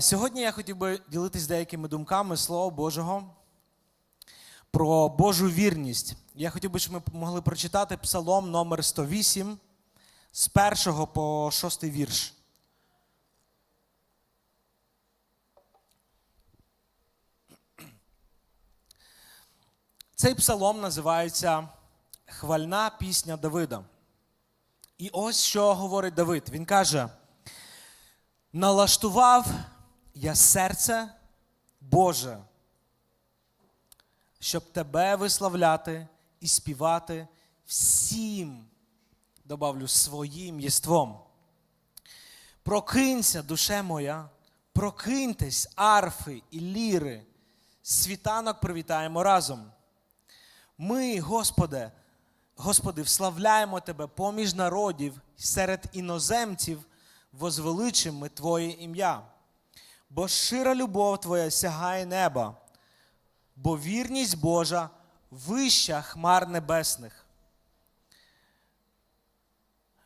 Сьогодні я хотів би ділитись деякими думками Слова Божого про Божу вірність. Я хотів би, щоб ми могли прочитати Псалом номер 108 з 1 по 6 вірш. Цей псалом називається Хвальна пісня Давида. І ось що говорить Давид. Він каже: налаштував я серце Боже, щоб тебе виславляти і співати всім, добавлю, своїм єством. Прокинься, душе моя, прокиньтесь, арфи і ліри, світанок привітаємо разом. Ми, Господи, Господи, вславляємо Тебе поміж народів, серед іноземців, возвеличимо ми Твоє ім'я. Бо щира любов Твоя сягає неба, бо вірність Божа вища хмар небесних.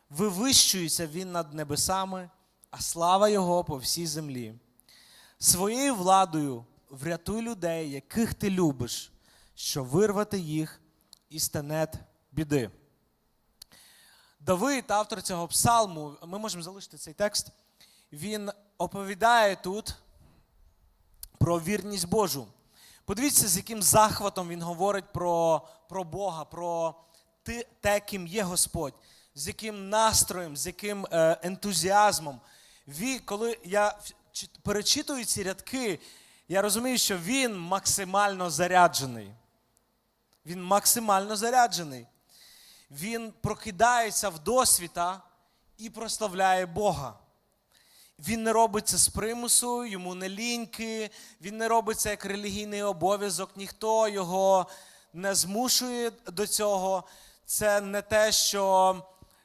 Вивищується Він над небесами, а слава Його по всій землі. Своєю владою врятуй людей, яких ти любиш, що вирвати їх із тенет біди. Давид, автор цього псалму, ми можемо залишити цей текст. Він оповідає тут про вірність Божу. Подивіться, з яким захватом він говорить про, про Бога, про те, ким є Господь, з яким настроєм, з яким е, ентузіазмом. Він, коли я перечитую ці рядки, я розумію, що він максимально заряджений. Він максимально заряджений. Він прокидається в досвіта і прославляє Бога. Він не робить це з примусу, йому не ліньки, він не робить це як релігійний обов'язок, ніхто його не змушує до цього. Це не те, що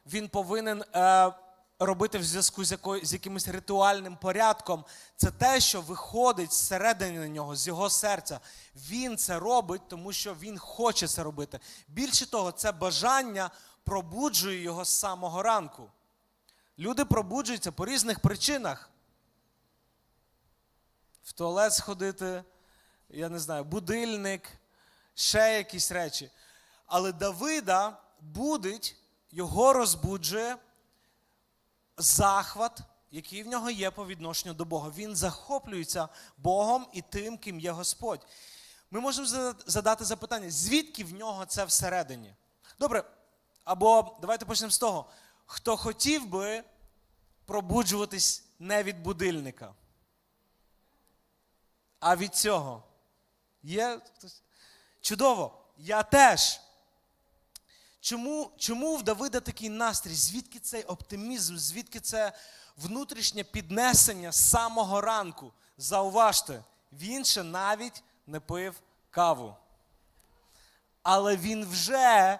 він повинен е, робити в зв'язку з, якою, з якимось ритуальним порядком. Це те, що виходить зсередини нього, з його серця. Він це робить, тому що він хоче це робити. Більше того, це бажання пробуджує його з самого ранку. Люди пробуджуються по різних причинах. В туалет сходити, я не знаю, будильник, ще якісь речі. Але Давида будить, його розбуджує захват, який в нього є по відношенню до Бога. Він захоплюється Богом і тим, ким є Господь. Ми можемо задати запитання, звідки в нього це всередині? Добре, або давайте почнемо з того, хто хотів би пробуджуватись не від будильника, а від цього. Є? Чудово, я теж. Чому, чому в Давида такий настрій? Звідки цей оптимізм, звідки це внутрішнє піднесення з самого ранку? Зауважте, він ще навіть не пив каву. Але він вже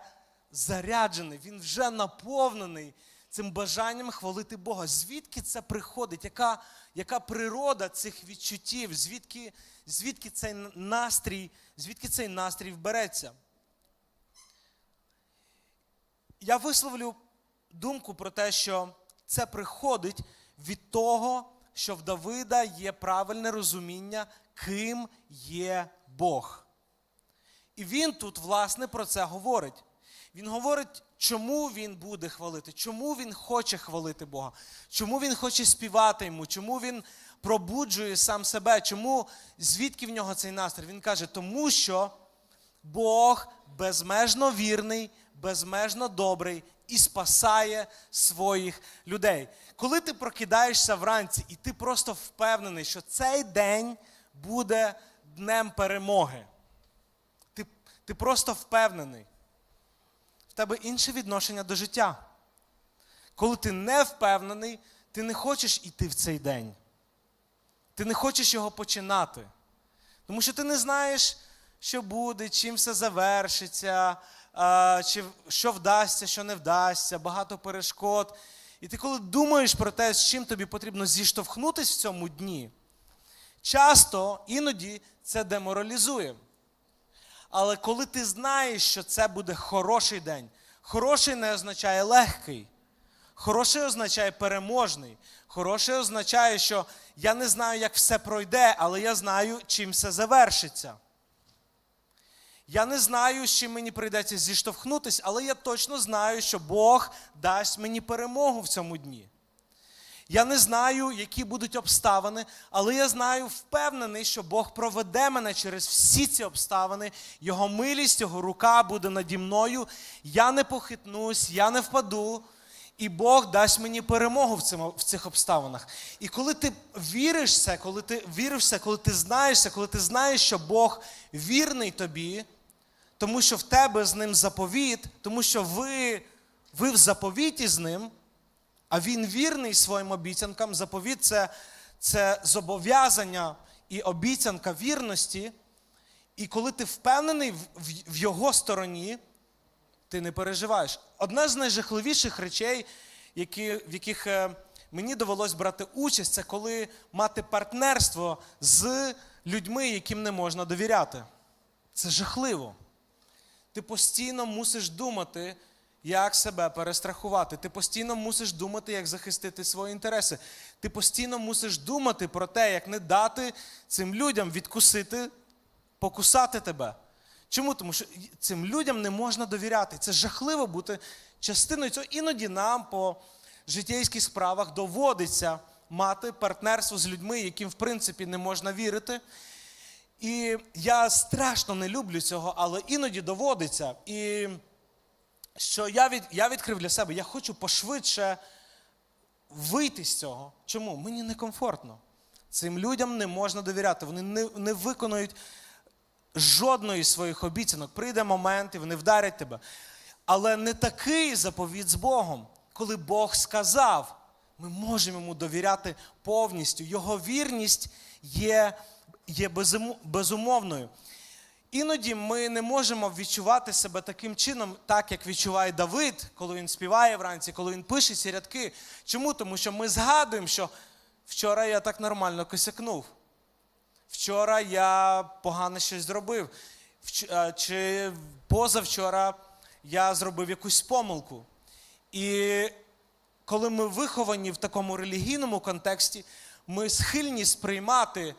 заряджений, він вже наповнений цим бажанням хвалити Бога. Звідки це приходить? Яка, яка природа цих відчуттів? Звідки, звідки цей настрій, звідки цей настрій вбереться? Я висловлю думку про те, що це приходить від того, що в Давида є правильне розуміння, ким є Бог. І він тут, власне, про це говорить. Він говорить, чому він буде хвалити, чому він хоче хвалити Бога, чому він хоче співати йому, чому він пробуджує сам себе, чому, звідки в нього цей настрій? Він каже, тому що Бог безмежно вірний, безмежно добрий і спасає своїх людей. Коли ти прокидаєшся вранці і ти просто впевнений, що цей день буде днем перемоги. Ти, ти просто впевнений. В тебе інше відношення до життя. Коли ти не впевнений, ти не хочеш іти в цей день. Ти не хочеш його починати. Тому що ти не знаєш, що буде, чим все завершиться, чи що вдасться, що не вдасться, багато перешкод. І ти коли думаєш про те, з чим тобі потрібно зіштовхнутися в цьому дні, часто іноді це деморалізує. Але коли ти знаєш, що це буде хороший день, хороший не означає легкий, хороший означає переможний, Хороше означає, що я не знаю, як все пройде, але я знаю, чим все завершиться. Я не знаю, з чим мені прийдеться зіштовхнутися, але я точно знаю, що Бог дасть мені перемогу в цьому дні. Я не знаю, які будуть обставини, але я знаю, впевнений, що Бог проведе мене через всі ці обставини. Його милість, його рука буде наді мною. Я не похитнусь, я не впаду. І Бог дасть мені перемогу в, цьому, в цих обставинах. І коли ти віриш це, коли ти віриш це, коли ти знаєш це, коли ти знаєш, що Бог вірний тобі, тому що в тебе з ним заповіт, тому що ви, ви в заповіті з ним, а він вірний своїм обіцянкам. Заповіт це, це зобов'язання і обіцянка вірності. І коли ти впевнений в, в, в його стороні, ти не переживаєш. Одна з найжахливіших речей, які, в яких е, мені довелось брати участь, це коли мати партнерство з людьми, яким не можна довіряти. Це жахливо. Ти постійно мусиш думати, як себе перестрахувати. Ти постійно мусиш думати, як захистити свої інтереси. Ти постійно мусиш думати про те, як не дати цим людям відкусити, покусати тебе. Чому? Тому що цим людям не можна довіряти. Це жахливо бути частиною цього. Іноді нам по життєйських справах доводиться мати партнерство з людьми, яким в принципі не можна вірити. І я страшно не люблю цього, але іноді доводиться. І що я, від, я відкрив для себе, я хочу пошвидше вийти з цього. Чому? Мені некомфортно. Цим людям не можна довіряти. Вони не, не виконують жодної своїх обіцянок. Прийде момент, і вони вдарять тебе. Але не такий заповіт з Богом, коли Бог сказав, ми можемо йому довіряти повністю. Його вірність є, є безумовною. Іноді ми не можемо відчувати себе таким чином, так як відчуває Давид, коли він співає вранці, коли він пише ці рядки. Чому? Тому що ми згадуємо, що вчора я так нормально косякнув. Вчора я погано щось зробив. Е, Чи позавчора я зробив якусь помилку. І коли ми виховані в такому релігійному контексті, ми схильні сприймати,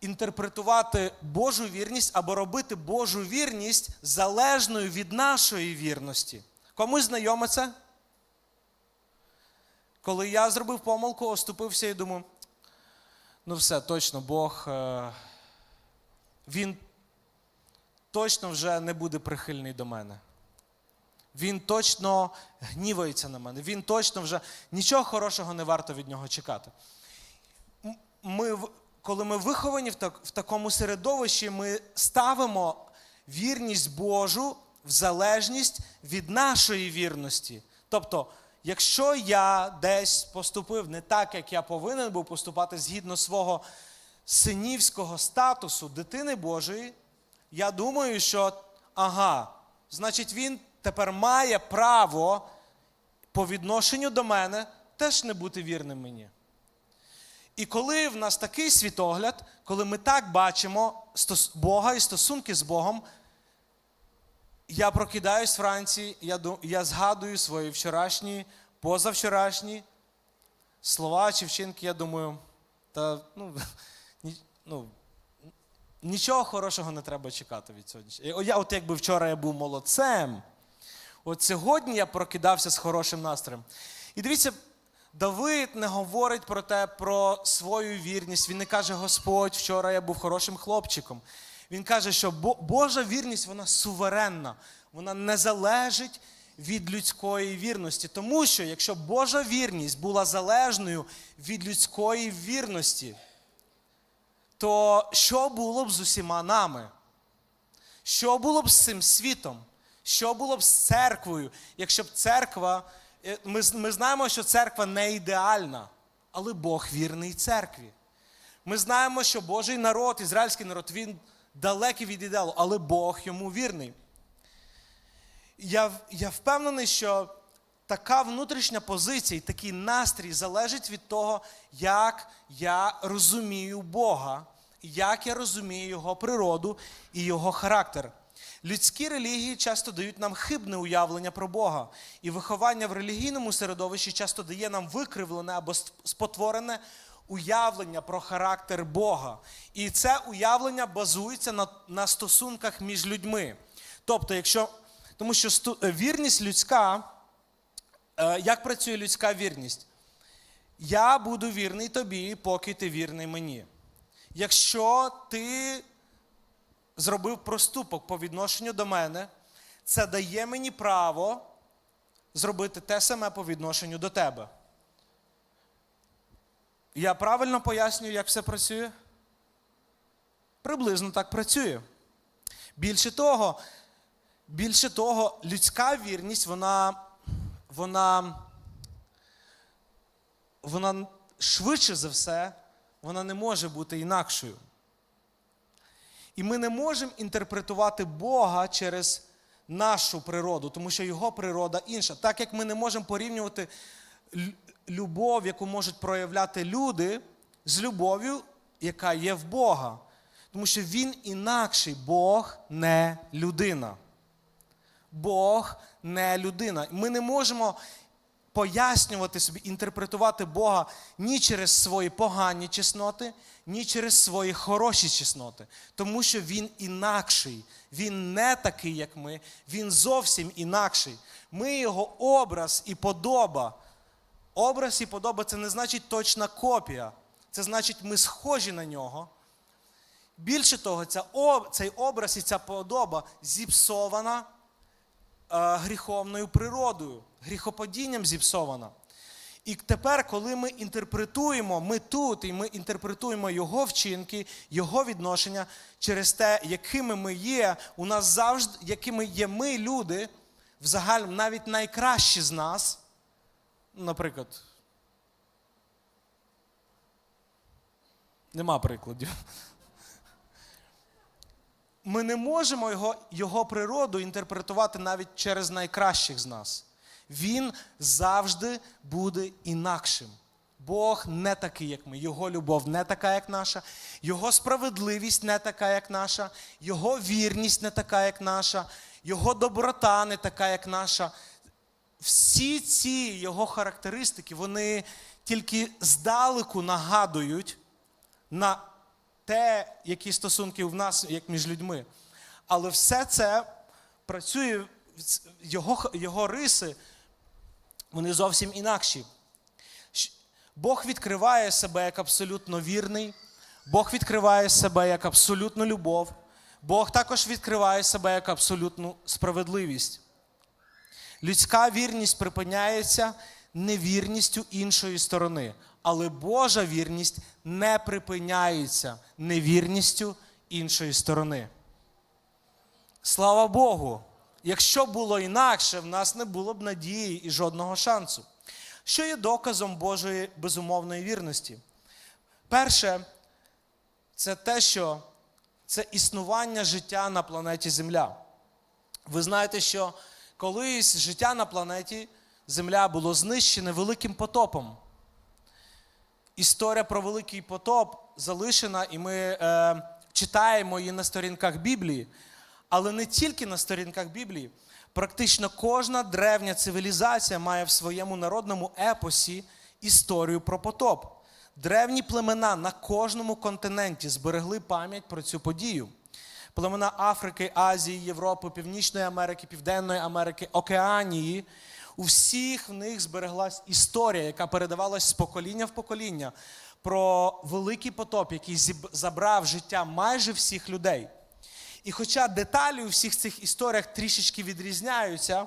інтерпретувати Божу вірність або робити Божу вірність залежною від нашої вірності. Комусь знайоме це? Коли я зробив помилку, оступився і думаю, ну все, точно, Бог, е, він точно вже не буде прихильний до мене. Він точно гнівається на мене. Він точно вже нічого хорошого не варто від нього чекати. Ми, коли ми виховані в, так, в такому середовищі, ми ставимо вірність Божу в залежність від нашої вірності. Тобто, якщо я десь поступив не так, як я повинен був поступати згідно свого синівського статусу дитини Божої, я думаю, що ага, значить, він тепер має право по відношенню до мене теж не бути вірним мені. І коли в нас такий світогляд, коли ми так бачимо Бога і стосунки з Богом, я прокидаюсь вранці, я, я згадую свої вчорашні, позавчорашні слова чи вчинки, я думаю, та ну, ні, ну, нічого хорошого не треба чекати від сьогодні. Я от якби вчора я був молодцем, от сьогодні я прокидався з хорошим настроєм. І дивіться, Давид не говорить про те, про свою вірність. Він не каже, Господь, вчора я був хорошим хлопчиком. Він каже, що Божа вірність вона суверенна, вона не залежить від людської вірності. Тому що якщо Божа вірність була залежною від людської вірності, то що було б з усіма нами? Що було б з цим світом? Що було б з церквою, якщо б церква. Е, Ми, ми знаємо, що церква не ідеальна, але Бог вірний церкві. Ми знаємо, що Божий народ, ізраїльський народ, він далекий від ідеалу, але Бог йому вірний. Я, я впевнений, що така внутрішня позиція і такий настрій залежить від того, як я розумію Бога, як я розумію Його природу і Його характер. Людські релігії часто дають нам хибне уявлення про Бога, і виховання в релігійному середовищі часто дає нам викривлене або спотворене уявлення про характер Бога. І це уявлення базується на, на стосунках між людьми. Тобто, якщо тому що сту- вірність людська, е, як працює людська вірність? Я буду вірний тобі, поки ти вірний мені. Якщо ти зробив проступок по відношенню до мене, це дає мені право зробити те саме по відношенню до тебе. Я правильно пояснюю, як все працює? Приблизно так працює. Більше того, більше того, людська вірність, вона, вона, вона швидше за все, вона не може бути інакшою. І ми не можемо інтерпретувати Бога через нашу природу, тому що його природа інша. Так як ми не можемо порівнювати любов, яку можуть проявляти люди, з любов'ю, яка є в Бога. Тому що він інакший, Бог не людина. Бог не людина. Ми не можемо пояснювати собі, інтерпретувати Бога ні через свої погані чесноти, ні через свої хороші чесноти. Тому що Він інакший, Він не такий, як ми, Він зовсім інакший. Ми його образ і подоба. Образ і подоба це не значить точна копія. Це значить, ми схожі на нього. Більше того, ця, цей образ і ця подоба зіпсована гріховною природою, гріхопадінням зіпсована. І тепер, коли ми інтерпретуємо, ми тут, і ми інтерпретуємо його вчинки, його відношення через те, якими ми є, у нас завжди, якими є ми, люди, в загальному, навіть найкращі з нас, наприклад, нема прикладів. Ми не можемо його, його природу інтерпретувати навіть через найкращих з нас. Він завжди буде інакшим. Бог не такий, як ми. Його любов не така, як наша, Його справедливість не така, як наша, Його вірність не така, як наша, Його доброта не така, як наша. Всі ці його характеристики, вони тільки здалеку нагадують на те, які стосунки в нас, як між людьми. Але все це працює, його, його риси, вони зовсім інакші. Бог відкриває себе як абсолютно вірний, Бог відкриває себе як абсолютну любов, Бог також відкриває себе як абсолютну справедливість. Людська вірність припиняється невірністю іншої сторони, але Божа вірність не припиняється невірністю іншої сторони. Слава Богу! Якщо було інакше, в нас не було б надії і жодного шансу. Що є доказом Божої безумовної вірності? Перше, це те, що це існування життя на планеті Земля. Ви знаєте, що колись життя на планеті Земля було знищене великим потопом. Історія про великий потоп залишена, і ми е, читаємо її на сторінках Біблії. Але не тільки на сторінках Біблії. Практично кожна древня цивілізація має в своєму народному епосі історію про потоп. Древні племена на кожному континенті зберегли пам'ять про цю подію. Племена Африки, Азії, Європи, Північної Америки, Південної Америки, Океанії. У всіх в них збереглась історія, яка передавалась з покоління в покоління про великий потоп, який забрав життя майже всіх людей. І хоча деталі у всіх цих історіях трішечки відрізняються,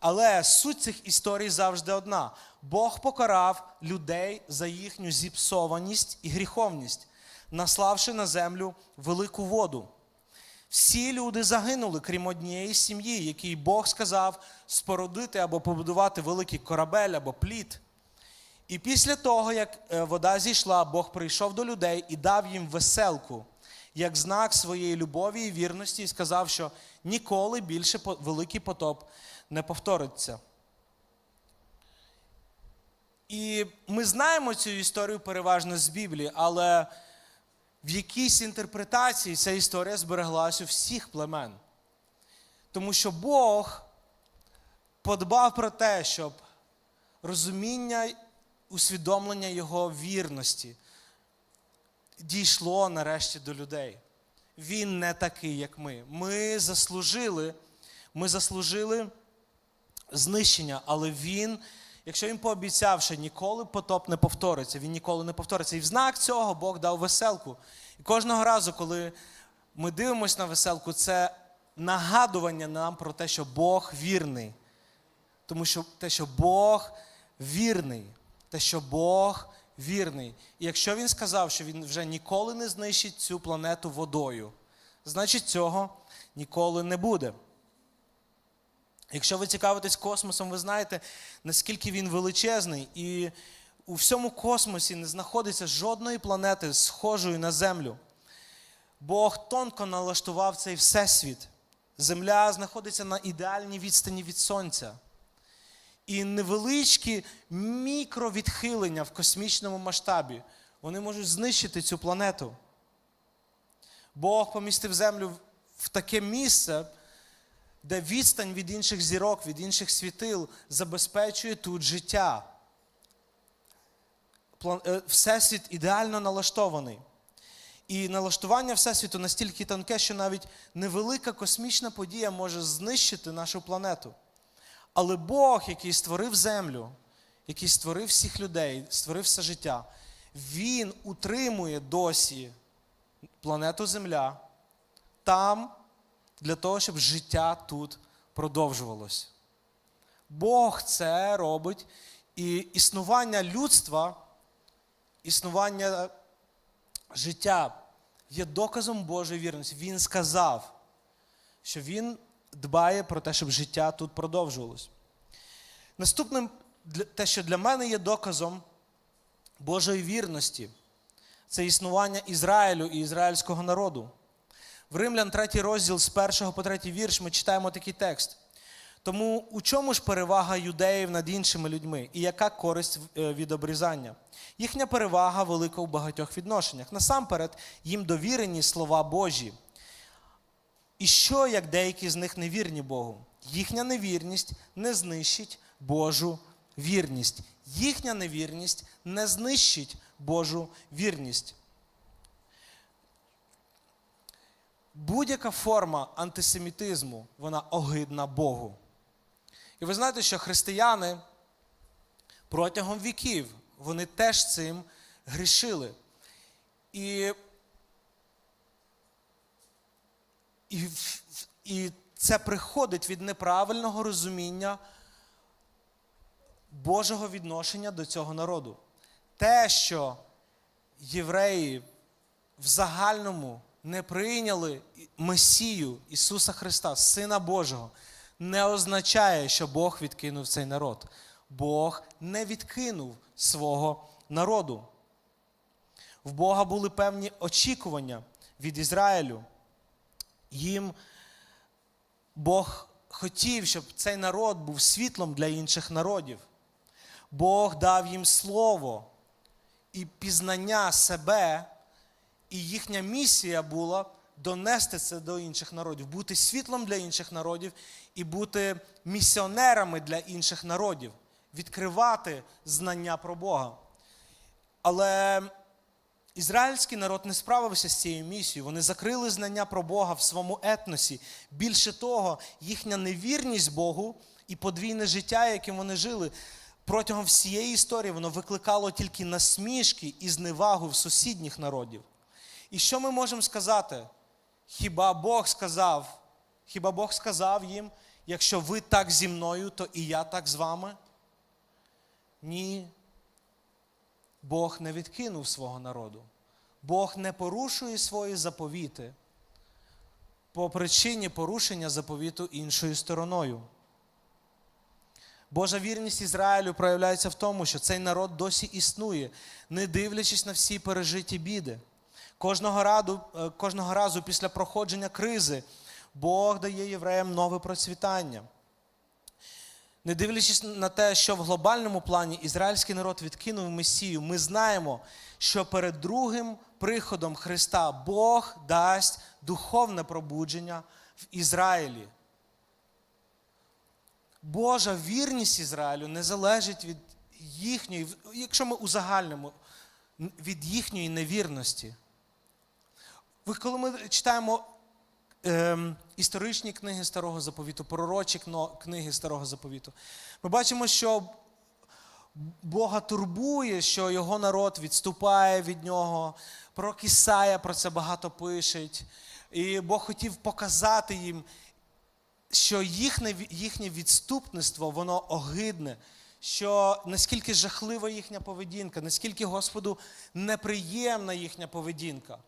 але суть цих історій завжди одна: Бог покарав людей за їхню зіпсованість і гріховність, наславши на землю велику воду. Всі люди загинули, крім однієї сім'ї, якій Бог сказав спорудити або побудувати великий корабель або плід. І після того, як е, вода зійшла, Бог прийшов до людей і дав їм веселку, як знак своєї любові і вірності, і сказав, що ніколи більше великий потоп не повториться. І ми знаємо цю історію переважно з Біблії, але в якійсь інтерпретації ця історія збереглася у всіх племен. Тому що Бог подбав про те, щоб розуміння, усвідомлення Його вірності дійшло нарешті до людей. Він не такий, як ми. Ми заслужили, ми заслужили знищення, але він, якщо він пообіцяв, що ніколи потоп не повториться, він ніколи не повториться. І в знак цього Бог дав веселку. І кожного разу, коли ми дивимося на веселку, це нагадування нам про те, що Бог вірний. Тому що те, що Бог вірний, те, що Бог вірний. І якщо він сказав, що він вже ніколи не знищить цю планету водою, значить цього ніколи не буде. Якщо ви цікавитесь космосом, ви знаєте, наскільки він величезний, і у всьому космосі не знаходиться жодної планети, схожої на Землю. Бог тонко налаштував цей всесвіт. Земля знаходиться на ідеальній відстані від Сонця. І невеличкі мікровідхилення в космічному масштабі вони можуть знищити цю планету. Бог помістив землю в таке місце, де відстань від інших зірок, від інших світил забезпечує тут життя. Е, Всесвіт ідеально налаштований. І налаштування Всесвіту настільки тонке, що навіть невелика космічна подія може знищити нашу планету. Але Бог, який створив землю, який створив всіх людей, створив все життя, Він утримує досі планету Земля там для того, щоб життя тут продовжувалось. Бог це робить, і існування людства, існування життя є доказом Божої вірності. Він сказав, що Він дбає про те, щоб життя тут продовжувалось. Наступним, те, що для мене є доказом Божої вірності, це існування Ізраїлю і ізраїльського народу. В Римлян 3 розділ з 1 по 3 вірш ми читаємо такий текст. Тому у чому ж перевага юдеїв над іншими людьми і яка користь е, від обрізання? Їхня перевага велика у багатьох відношеннях. Насамперед, їм довірені слова Божі. І що, як деякі з них невірні Богу? Їхня невірність не знищить Божу вірність. Їхня невірність не знищить Божу вірність. Будь-яка форма антисемітизму, вона огидна Богу. І ви знаєте, що християни протягом віків вони теж цим грішили. І, і, і це приходить від неправильного розуміння Божого відношення до цього народу. Те, що євреї в загальному не прийняли Месію Ісуса Христа, Сина Божого, не означає, що Бог відкинув цей народ. Бог не відкинув свого народу. В Бога були певні очікування від Ізраїлю. Їм Бог хотів, щоб цей народ був світлом для інших народів. Бог дав їм слово і пізнання себе, і їхня місія була донести це до інших народів, бути світлом для інших народів і бути місіонерами для інших народів, відкривати знання про Бога. Але ізраїльський народ не справився з цією місією. Вони закрили знання про Бога в своєму етносі. Більше того, їхня невірність Богу і подвійне життя, яким вони жили, протягом всієї історії воно викликало тільки насмішки і зневагу в сусідніх народів. І що ми можемо сказати? Хіба Бог сказав, хіба Бог сказав їм, якщо ви так зі мною, то і я так з вами? Ні. Бог не відкинув свого народу. Бог не порушує свої заповіти по причині порушення заповіту іншою стороною. Божа вірність Ізраїлю проявляється в тому, що цей народ досі існує, не дивлячись на всі пережиті біди. Кожного разу, е, кожного разу після проходження кризи Бог дає євреям нове процвітання. Не дивлячись на те, що в глобальному плані ізраїльський народ відкинув Месію, ми знаємо, що перед другим приходом Христа Бог дасть духовне пробудження в Ізраїлі. Божа вірність Ізраїлю не залежить від їхньої, якщо ми узагальнимо, від їхньої невірності. Коли ми читаємо ем, історичні книги Старого Заповіту, пророчі книги Старого Заповіту, ми бачимо, що Бога турбує, що його народ відступає від нього. Пророк Ісая про це багато пише. І Бог хотів показати їм, що їхнє, їхнє відступництво, воно огидне, що наскільки жахлива їхня поведінка, наскільки Господу неприємна їхня поведінка.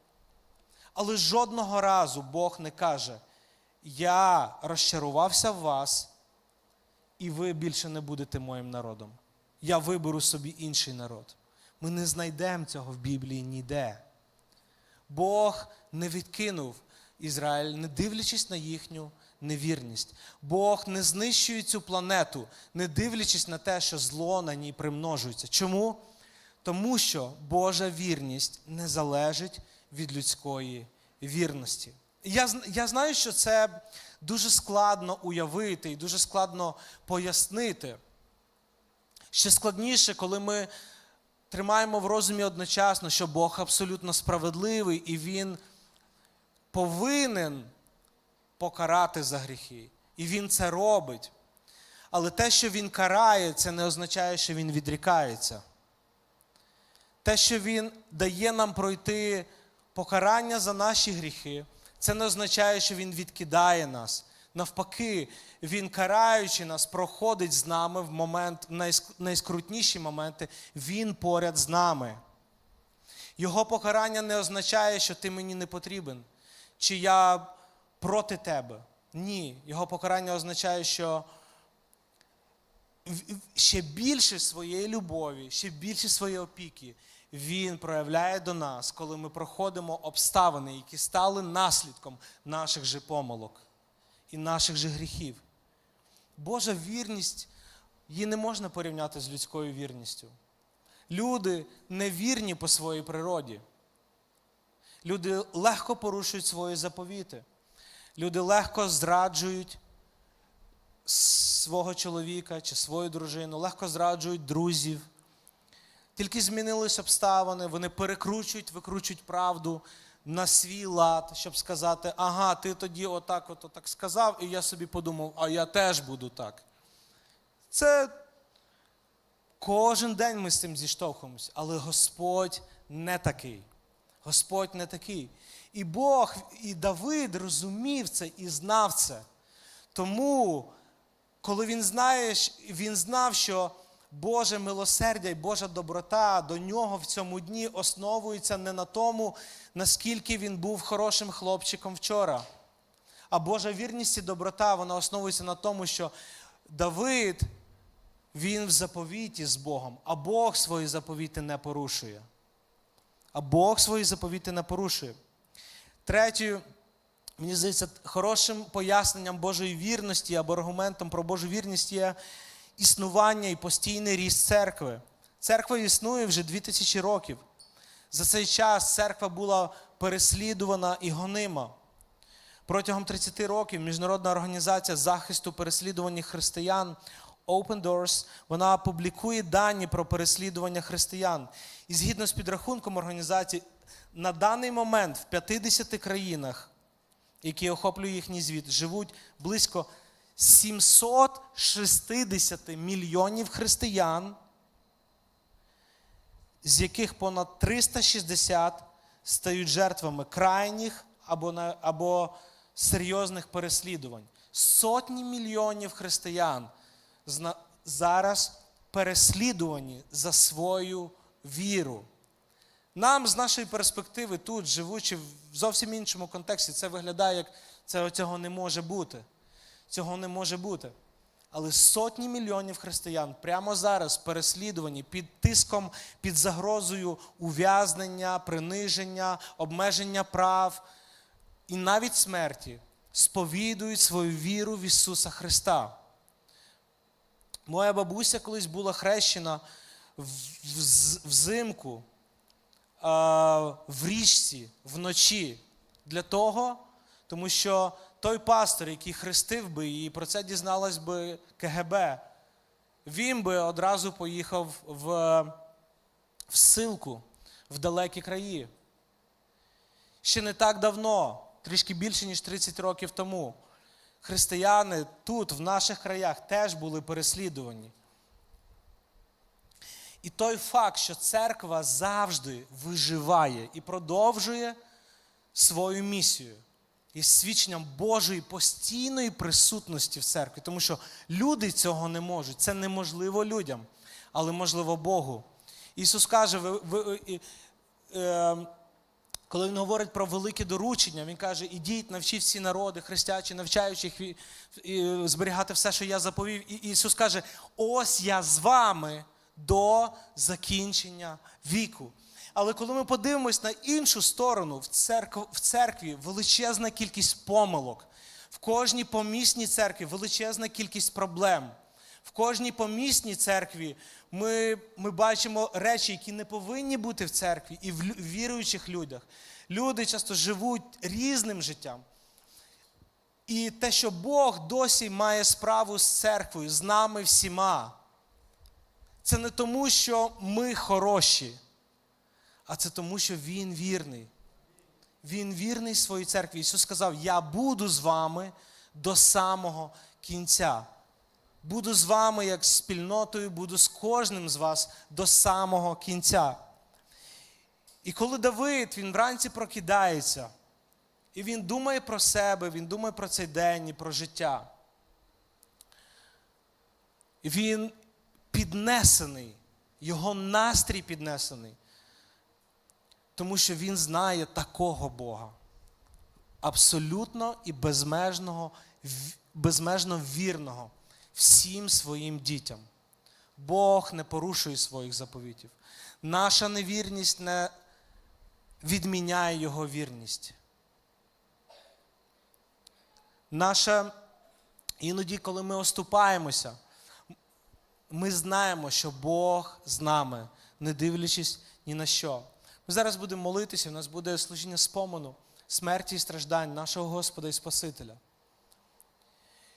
Але жодного разу Бог не каже: Я розчарувався в вас, і ви більше не будете моїм народом. Я виберу собі інший народ. Ми не знайдемо цього в Біблії ніде. Бог не відкинув Ізраїль, не дивлячись на їхню невірність. Бог не знищує цю планету, не дивлячись на те, що зло на ній примножується. Чому? Тому що Божа вірність не залежить від людської вірності. Я, я знаю, що це дуже складно уявити і дуже складно пояснити. Ще складніше, коли ми тримаємо в розумі одночасно, що Бог абсолютно справедливий і Він повинен покарати за гріхи. І Він це робить. Але те, що Він карає, це не означає, що Він відрікається. Те, що Він дає нам пройти покарання за наші гріхи, це не означає, що Він відкидає нас. Навпаки, Він, караючи нас, проходить з нами в момент, найскрутніші моменти, Він поряд з нами. Його покарання не означає, що ти мені не потрібен, чи я проти тебе. Ні, його покарання означає, що ще більше своєї любові, ще більше своєї опіки він проявляє до нас, коли ми проходимо обставини, які стали наслідком наших же помилок і наших же гріхів. Божа вірність, її не можна порівняти з людською вірністю. Люди невірні по своїй природі. Люди легко порушують свої заповіти. Люди легко зраджують свого чоловіка чи свою дружину, легко зраджують друзів. Тільки змінились обставини, вони перекручують, викручують правду на свій лад, щоб сказати, ага, ти тоді отак, от, отак сказав, і я собі подумав, а я теж буду так. Це кожен день ми з цим зіштовхуємося, але Господь не такий. Господь не такий. І Бог, і Давид розумів це і знав це. Тому, коли він знає, він знав, що Боже милосердя і Божа доброта до нього в цьому дні основується не на тому, наскільки він був хорошим хлопчиком вчора. А Божа вірність і доброта, вона основується на тому, що Давид, він в заповіті з Богом, а Бог свої заповіти не порушує. А Бог свої заповіти не порушує. Третьою, мені здається, хорошим поясненням Божої вірності або аргументом про Божу вірність є існування і постійний ріст церкви. Церква існує вже 2000 років. За цей час церква була переслідувана і гонима. Протягом 30 років Міжнародна організація захисту переслідування християн Open Doors, вона публікує дані про переслідування християн. І згідно з підрахунком організації, на даний момент в 50 країнах, які охоплює їхній звіт, живуть близько 760 мільйонів християн, з яких понад 360 стають жертвами крайніх або, або серйозних переслідувань. Сотні мільйонів християн зараз переслідувані за свою віру. Нам з нашої перспективи тут, живучи в зовсім іншому контексті, це виглядає як це цього не може бути. Цього не може бути. Але сотні мільйонів християн прямо зараз переслідувані під тиском, під загрозою ув'язнення, приниження, обмеження прав і навіть смерті сповідують свою віру в Ісуса Христа. Моя бабуся колись була хрещена взимку в річці вночі для того, тому що той пастор, який хрестив би і про це дізналась би КГБ, він би одразу поїхав в, в ссилку в далекі краї. Ще не так давно, трішки більше, ніж 30 років тому, християни тут, в наших краях, теж були переслідувані. І той факт, що церква завжди виживає і продовжує свою місію, є свідченням Божої постійної присутності в церкві, тому що люди цього не можуть. Це неможливо людям, але можливо Богу. Ісус каже, ви, ви, і, е, коли Він говорить про велике доручення, Він каже: ідіть, навчіть всі народи, хрестячі, навчаючи їх і- і зберігати все, що я заповів. І Ісус каже: ось я з вами до закінчення віку. Але коли ми подивимось на іншу сторону, в церкві, в церкві величезна кількість помилок, в кожній помісній церкві величезна кількість проблем. В кожній помісній церкві ми, ми бачимо речі, які не повинні бути в церкві і в віруючих людях. Люди часто живуть різним життям. І те, що Бог досі має справу з церквою, з нами всіма, це не тому, що ми хороші, а це тому, що Він вірний. Він вірний своїй церкві. Ісус сказав: Я буду з вами до самого кінця. Буду з вами як спільнотою, буду з кожним з вас до самого кінця. І коли Давид він вранці прокидається, і він думає про себе, він думає про цей день і про життя. Він піднесений, його настрій піднесений, тому що він знає такого Бога, абсолютно і безмежного, безмежно вірного всім своїм дітям. Бог не порушує своїх заповітів. Наша невірність не відміняє Його вірність. Наша іноді, коли ми оступаємося, ми знаємо, що Бог з нами, не дивлячись ні на що. Ми зараз будемо молитися, у нас буде служіння спомену, смерті і страждань нашого Господа і Спасителя.